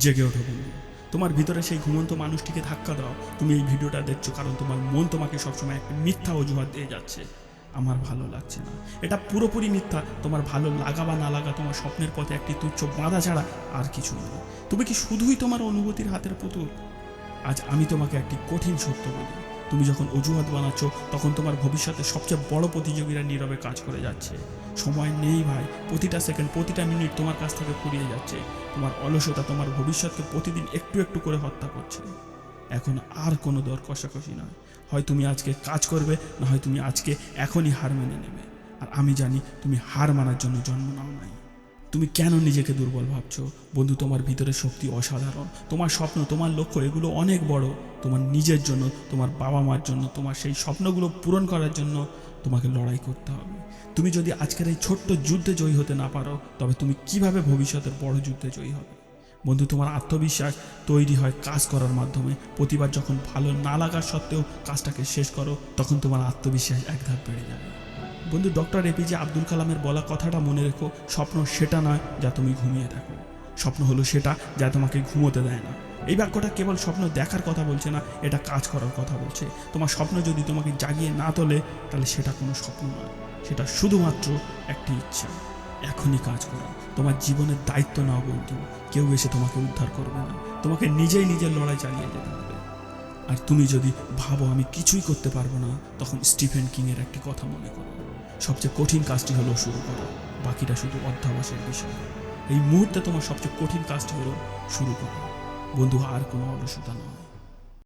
জেগে ওঠো বন্ধু। তোমার ভিতরে সেই ঘুমন্ত মানুষটিকে ধাক্কা দাও। তুমি এই ভিডিওটা দেখছ কারণ তোমার মন তোমাকে সবসময় একটা মিথ্যা অজুহাত দিয়ে যাচ্ছে। আমার ভালো লাগছে না। এটা পুরোপুরি মিথ্যা। তোমার ভালো লাগা বা না লাগা, তোমার স্বপ্নের পথে একটি তুচ্ছ বাঁধা ছাড়া আর কিছু নয় তুমি কি শুধুই তোমার অনুভূতির হাতের পুতুল? আজ আমি তোমাকে একটি কঠিন সত্য বলি। তুমি যখন অজুহাত বানাচ্ছ, তখন তোমার ভবিষ্যতে সবচেয়ে বড় প্রতিযোগীরা নীরবে কাজ করে যাচ্ছে। সময় নেই ভাই, প্রতিটা সেকেন্ড প্রতিটা মিনিট তোমার কাছ থেকে ফুরিয়ে যাচ্ছে। তোমার অলসতা, তোমার ভবিষ্যৎকে প্রতিদিন একটু একটু করে হত্যা করছে। এখন আর কোনো দর কষাকষি নয়। হয় তুমি আজকে কাজ করবে, না হয় তুমি আজকে এখনই হার মেনে নেবে। আর আমি জানি তুমি হার মানার জন্য জন্ম নাও নাই। তুমি কেন নিজেকে দুর্বল ভাবছ? বন্ধু, তোমার ভিতরে শক্তি অসাধারণ। তোমার স্বপ্ন, তোমার লক্ষ্য, এগুলো অনেক বড়। তোমার নিজের জন্য, তোমার বাবা মার জন্য, তোমার সেই স্বপ্নগুলো পূরণ করার জন্য তোমাকে লড়াই করতে হবে। তুমি যদি আজকের এই ছোট্ট যুদ্ধে জয়ী হতে না পারো, তবে তুমি কীভাবে ভবিষ্যতের বড় যুদ্ধে জয়ী হবে? বন্ধু, তোমার আত্মবিশ্বাস তৈরি হয় কাজ করার মাধ্যমে। প্রতিবার যখন ভালো না লাগার সত্ত্বেও কাজটাকে শেষ করো, তখন তোমার আত্মবিশ্বাস এক ধাপ বেড়ে যাবে। বন্ধু, ডক্টর এপিজে আব্দুল কালামের বলা কথাটা মনে রেখো, স্বপ্ন সেটা নয় যা তুমি ঘুমিয়ে দেখো। স্বপ্ন হলো সেটা যা তোমাকে ঘুমোতে দেয় না। এই বাক্যটা কেবল স্বপ্ন দেখার কথা বলছে না, এটা কাজ করার কথা বলছে। তোমার স্বপ্ন যদি তোমাকে জাগিয়ে না তোলে, তাহলে সেটা কোনো স্বপ্ন নয়। সেটা শুধুমাত্র একটি ইচ্ছা। এখনই কাজ করো। তোমার জীবনের দায়িত্ব নাও বন্ধু। কেউ এসে তোমাকে উদ্ধার করবে না। তোমাকে নিজেই নিজের লড়াই চালিয়ে যেতে হবে। আর তুমি যদি ভাবো আমি কিছুই করতে পারব না, তখন স্টিফেন কিংয়ের একটি কথা মনে করো। সবচেয়ে কঠিন কাজটি হলো শুরু করা। বাকিটা শুধু অধ্যাবাসের বিষয়। এই মুহূর্তে তোমার সবচেয়ে কঠিন কাজটি হলো শুরু করো। বন্ধু আর কোনো অলসতা নয়।